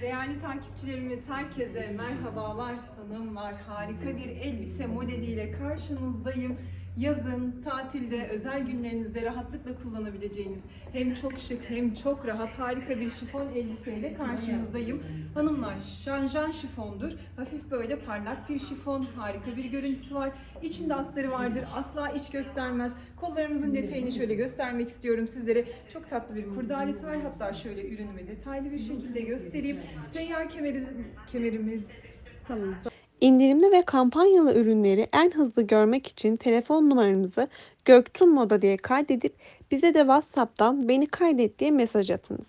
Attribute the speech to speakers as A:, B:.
A: Değerli takipçilerimiz herkese merhabalar hanımlar. Harika bir elbise modeliyle karşınızdayım. Yazın, tatilde, özel günlerinizde rahatlıkla kullanabileceğiniz hem çok şık hem çok rahat harika bir şifon elbiseyle karşınızdayım. Hanımlar şanjan şifondur. Hafif böyle parlak bir şifon, harika bir görüntüsü var. İçinde astarı vardır. Asla iç göstermez. Kollarımızın detayını şöyle göstermek istiyorum sizlere. Çok tatlı bir kurdalesi var. Hatta şöyle ürünümü detaylı bir şekilde göstereyim. Seyyar kemeri, kemerimiz
B: İndirimli ve kampanyalı ürünleri en hızlı görmek için telefon numaramızı Göktun Moda diye kaydedip bize de WhatsApp'tan beni kaydet diye mesaj atınız.